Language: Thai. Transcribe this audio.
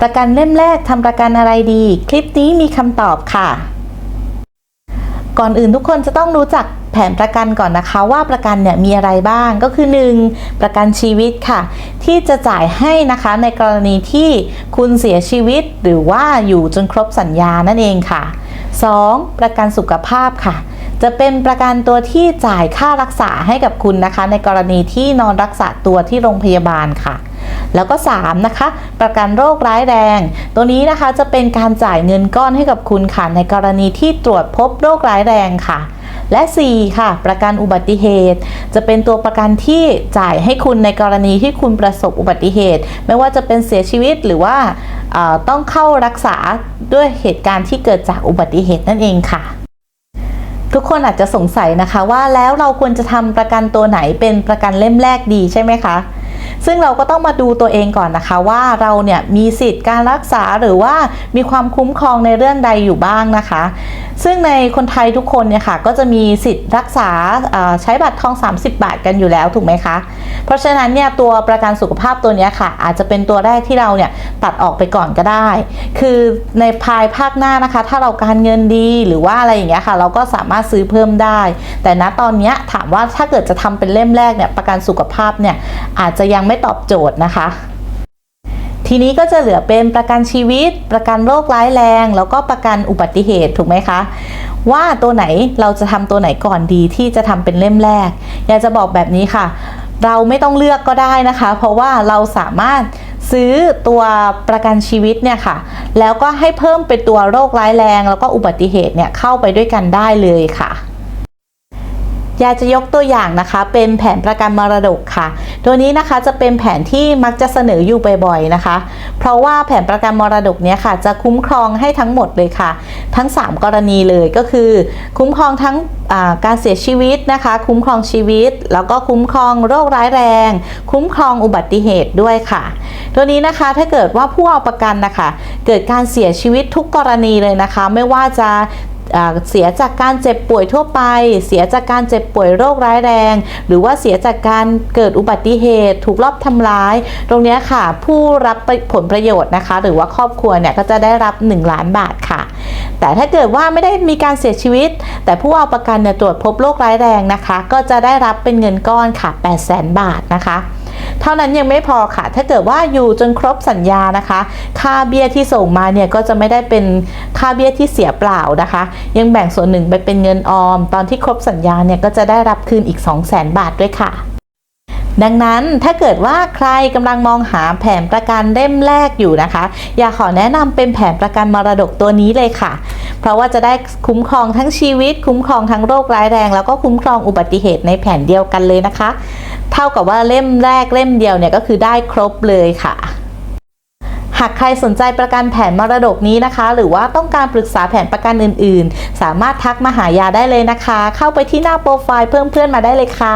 ประกันเล่มแรกทำประกันอะไรดี คลิปนี้มีคำตอบค่ะ ก่อนอื่นทุกคนจะต้องรู้จักแผนประกันก่อนนะคะว่าประกันเนี่ยมีอะไรบ้างก็คือ 1. ประกันชีวิตค่ะ ที่จะจ่ายให้นะคะในกรณีที่คุณเสียชีวิตหรือว่าอยู่จนครบสัญญานั่นเองค่ะ 2. ประกันสุขภาพค่ะ จะเป็นประกันตัวที่จ่ายค่ารักษาให้กับคุณนะคะ ในกรณีที่นอนรักษาตัวที่โรงพยาบาลค่ะ แล้วก็ 3 นะคะ ประกันโรคร้ายแรง ตัวนี้นะคะจะเป็นการจ่ายเงินก้อนให้กับคุณค่ะในกรณีที่ตรวจพบโรคร้ายแรงค่ะและ 4 ค่ะ ประกันอุบัติเหตุ จะเป็นตัวประกันที่จ่ายให้คุณในกรณีที่คุณประสบอุบัติเหตุ ไม่ว่าจะเป็นเสียชีวิตหรือว่าต้องเข้ารักษาด้วยเหตุการณ์ที่เกิดจากอุบัติเหตุนั่นเองค่ะ ทุกคนอาจจะสงสัยนะคะว่าแล้วเราควรจะทำประกันตัวไหนเป็นประกันเล่มแรกดีใช่ไหมคะ ซึ่งเราก็ต้องมาดูตัวเองก่อนนะคะ ว่าเราเนี่ยมีสิทธิ์การรักษาหรือว่ามีความคุ้มครองในเรื่องใดอยู่บ้างนะคะ ซึ่งในคนไทยทุกคนเนี่ยค่ะก็จะมีสิทธิ์รักษาใช้บัตรทอง 30 บาทกันอยู่แล้วถูกไหมคะ เพราะฉะนั้นเนี่ยตัวประกันสุขภาพตัวนี้ค่ะ อาจจะเป็นตัวแรกที่เราเนี่ยตัดออกไปก่อนก็ได้ คือในภายภาคหน้านะคะ ถ้าเราการเงินดีหรือว่าอะไรอย่างเงี้ยค่ะ เราก็สามารถซื้อเพิ่มได้ แต่ณตอนเนี้ยถามว่าถ้าเกิดจะทำเป็นเล่มแรกเนี่ยประกันสุขภาพเนี่ยอาจจะยังไม่ตอบโจทย์นะคะ ทีนี้ก็จะเหลือเป็นประกันชีวิต ประกันโรคร้ายแรง แล้วก็ประกันอุบัติเหตุถูกไหมคะ ว่าตัวไหนเราจะทำตัวไหนก่อนดีที่จะทำเป็นเล่มแรก อยากจะบอกแบบนี้ค่ะ เราไม่ต้องเลือกก็ได้นะคะ เพราะว่าเราสามารถซื้อตัวประกันชีวิตเนี่ยค่ะ แล้วก็ให้เพิ่มเป็นตัวโรคร้ายแรง แล้วก็อุบัติเหตุเนี่ยเข้าไปด้วยกันได้เลยค่ะ อยากจะยกตัวอย่างนะคะเป็นแผนประกันมรดกค่ะ ตัวนี้นะคะจะเป็นแผนที่มักจะเสนออยู่บ่อยๆนะคะ เพราะว่าแผนประกันมรดกเนี้ยค่ะ จะคุ้มครองให้ทั้งหมดเลยค่ะ ทั้ง 3 กรณีเลยก็คือ คุ้มครองทั้งการเสียชีวิตนะคะ คุ้มครองชีวิต แล้วก็คุ้มครองโรคร้ายแรง คุ้มครองอุบัติเหตุด้วยค่ะ ตัวนี้นะคะถ้าเกิดว่าผู้เอาประกันนะคะ เกิดการเสียชีวิตทุกกรณีเลยนะคะ ไม่ว่าจะ เสียจากการเจ็บป่วยทั่วไป เสียจากการเจ็บป่วยโรคร้ายแรง หรือว่าเสียจากการเกิดอุบัติเหตุ ถูกลอบทำร้าย ตรงนี้ค่ะ ผู้รับผลประโยชน์นะคะ หรือว่าครอบครัวเนี่ยก็จะได้รับ 1 ล้านบาทค่ะ แต่ถ้าเกิดว่าไม่ได้มีการเสียชีวิต แต่ผู้เอาประกันเนี่ยตรวจพบโรคร้ายแรงนะคะ ก็จะได้รับเป็นเงินก้อนค่ะ 8 0 0 0 0 0 บาทนะคะ เท่านั้นยังไม่พอค่ะ ถ้าเกิดว่าอยู่จนครบสัญญานะคะ ค่าเบี้ยที่ส่งมาเนี่ยก็จะไม่ได้เป็นค่าเบี้ยที่เสียเปล่านะคะ ยังแบ่งส่วนหนึ่งไปเป็นเงินออม ตอนที่ครบสัญญาเนี่ยก็จะได้รับคืนอีก 2 0 0 0 0 0 บาทด้วยค่ะดังนั้นถ้าเกิดว่าใครกำลังมองหาแผนประกันเล่มแรกอยู่นะคะ อยากขอแนะนำเป็นแผนประกันมรดกตัวนี้เลยค่ะ เพราะว่าจะได้คุ้มครองทั้งชีวิต คุ้มครองทั้งโรคร้ายแรง แล้วก็คุ้มครองอุบัติเหตุในแผนเดียวกันเลยนะคะ เท่ากับว่าเล่มแรกเล่มเดียวเนี่ยก็คือได้ครบเลยค่ะหากใครสนใจประกันแผนมรดกนี้นะคะ หรือว่าต้องการปรึกษาแผนประกันอื่น ๆ สามารถทักมาหายาได้เลยนะคะ เข้าไปที่หน้าโปรไฟล์เพิ่มเพื่อนมาได้เลยค่ะ